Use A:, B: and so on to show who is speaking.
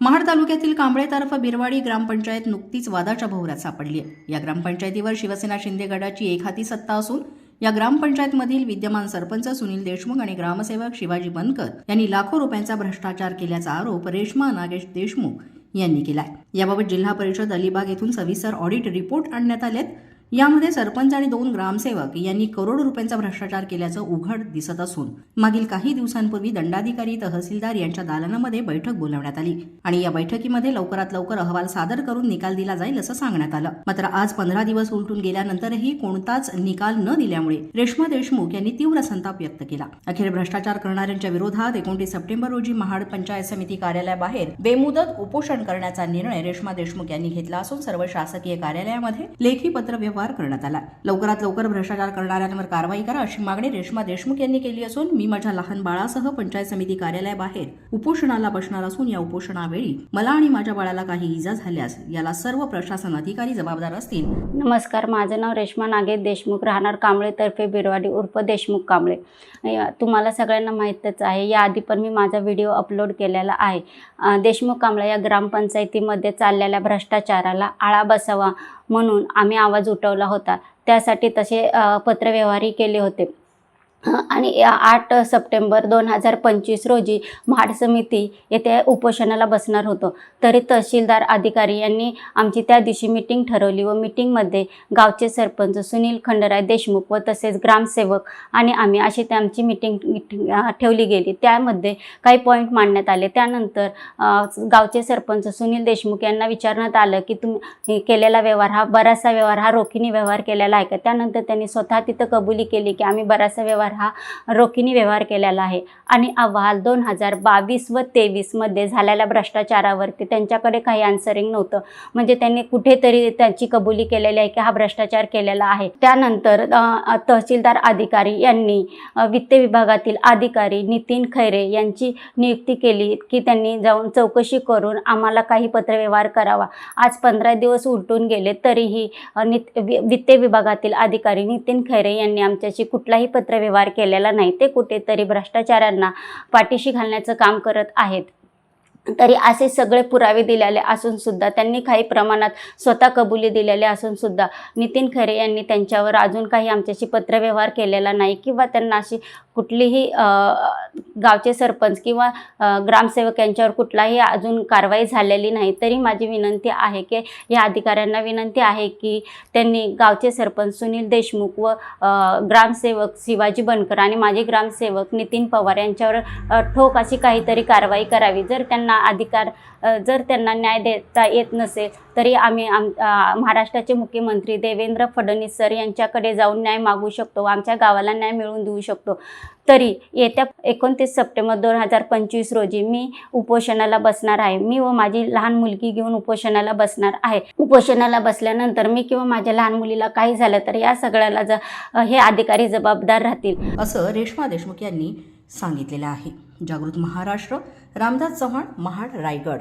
A: महाड तालुक्यातील कांबळे तर्फ बिरवाडी ग्रामपंचायत नुकतीच वादाच्या भोवऱ्यात सापडली आहे. या ग्रामपंचायतीवर शिवसेना शिंदे गटाची एकहाती सत्ता असून या ग्रामपंचायतमधील विद्यमान सरपंच सुनील देशमुख आणि ग्रामसेवक शिवाजी बनकर यांनी लाखो रुपयांचा भ्रष्टाचार केल्याचा आरोप रेश्मा नागेश देशमुख यांनी केलाय. याबाबत जिल्हा परिषद अलिबाग येथून सविस्तर ऑडिट रिपोर्ट आणण्यात आलेत. यामध्ये सरपंच आणि दोन ग्रामसेवक यांनी करोड रुपयांचा भ्रष्टाचार केल्याचं उघड दिसत असून मागील काही दिवसांपूर्वी दंडाधिकारी तहसीलदार यांच्या दालनामध्ये बैठक बोलावण्यात आली आणि या बैठकीमध्ये लवकरात लवकर अहवाल सादर करून निकाल दिला जाईल असं सांगण्यात आलं. मात्र आज पंधरा दिवस उलटून गेल्यानंतरही कोणताच निकाल न दिल्यामुळे रेश्मा देशमुख यांनी तीव्र संताप व्यक्त केला. अखेर भ्रष्टाचार करणाऱ्यांच्या विरोधात एकोणतीस सप्टेंबर रोजी महाड पंचायत समिती कार्यालयाबाहेर बेमुदत उपोषण करण्याचा निर्णय रेश्मा देशमुख यांनी घेतला असून सर्व शासकीय कार्यालयामध्ये लेखी पत्र व्यवहार करण्यात आला. लवकरात लवकर भ्रष्टाचार करणाऱ्यांवर कारवाई करा अशी मागणी रेश्मा देशमुख यांनी केली असून मी माझ्या लहान बाळासह पंचायत समिती कार्यालयाबाहेर उपोषणाला बसणार असून या उपोषणावेळी मला आणि माझ्या बाळाला काही इजा झाल्यास याला सर्व प्रशासन अधिकारी जबाबदार असतील.
B: नमस्कार माझं नाव रेश्मा नागेश देशमुख राहणार कांबळे तर्फे बिरवाडी उर्फ देशमुख कांबळे. तुम्हाला सगळ्यांना माहीतच आहे याआधी पण मी माझा व्हिडिओ अपलोड केलेला आहे. देशमुख कांबळे या ग्रामपंचायतीमध्ये चाललेल्या भ्रष्टाचाराला आळा बसावा म्हणून आम्ही आवाज उठवला होता. त्यासाठी तसे पत्रव्यवहारही केले होते. आणि या आठ सप्टेंबर दोन हजार पंचवीस रोजी महाड समिती येथे उपोषणाला बसणार होतो. तरी तहसीलदार अधिकारी यांनी आमची त्या दिवशी मीटिंग ठरवली व मीटिंगमध्ये गावचे सरपंच सुनील खंडराय देशमुख व तसेच ग्रामसेवक आणि आम्ही अशी त्यांची मीटिंग ठेवली गेली. त्यामध्ये काही पॉईंट मांडण्यात आले. त्यानंतर गावचे सरपंच सुनील देशमुख यांना विचारण्यात आलं की तुम्ही केलेला व्यवहार हा बराचसा व्यवहार हा रोखीने व्यवहार केलेला आहे का? त्यानंतर त्यांनी स्वतः तिथं कबुली केली की आम्ही बराचसा व्यवहार हा रोखीने व्यवहार केलेला आहे. आणि अहवाल दोन हजार बावीस व तेवीसमध्ये झालेल्या भ्रष्टाचारावरती त्यांच्याकडे काही आन्सरिंग नव्हतं. म्हणजे त्यांनी कुठेतरी त्याची कबुली केलेली आहे की हा भ्रष्टाचार केलेला आहे. त्यानंतर तहसीलदार अधिकारी यांनी वित्त विभागातील अधिकारी नितीन खैरे यांची नियुक्ती केली की त्यांनी जाऊन चौकशी करून आम्हाला काही पत्रव्यवहार करावा. आज पंधरा दिवस उलटून गेले तरीही नित वित्त विभागातील अधिकारी नितीन खैरे यांनी आमच्याशी कुठलाही पत्रव्यवहार केलेला नाही. ते कुठेतरी भ्रष्टाचारांना पाठीशी घालण्याचं काम करत आहेत. तरी असे सगळे पुरावे दिलेले असून सुद्धा त्यांनी काही प्रमाणात स्वतः कबुली दिलेले असून सुद्धा नितीन खरे यांनी त्यांच्यावर अजून काही आमच्याशी पत्रव्यवहार केलेला नाही किंवा त्यांना अशी कुठलीही गावचे सरपंच किंवा ग्रामसेवक यांच्यावर कुठलाही अजून कारवाई झालेली नाही तरी माझी विनंती आहे की या अधिकाऱ्यांना विनंती आहे की त्यांनी गावचे सरपंच सुनील देशमुख व ग्रामसेवक शिवाजी बनकर आणि माजी ग्रामसेवक नितीन पवार यांच्यावर ठोक अशी काहीतरी कारवाई करावी. जर त्यांना अधिकार जर त्यांना न्याय देता येत नसेल तरी आम्ही आम महाराष्ट्राचे मुख्यमंत्री देवेंद्र फडणवीस सर यांच्याकडे जाऊन न्याय मागू शकतो आमच्या गावाला न्याय मिळवून देऊ शकतो. तरी येत्या एकोणतीस सप्टेंबर दोन हजार पंचवीस रोजी मी उपोषणाला बसणार आहे. मी व माझी लहान मुलगी घेऊन उपोषणाला बसणार आहे. उपोषणाला बसल्यानंतर मी किंवा माझ्या लहान मुलीला काही झालं तर या सगळ्याला ज हे अधिकारी जबाबदार राहतील.
A: असं रेश्मा देशमुख यांनी सांगितलेलं आहे. जागृत महाराष्ट्र रामदास चव्हाण महाड रायगड.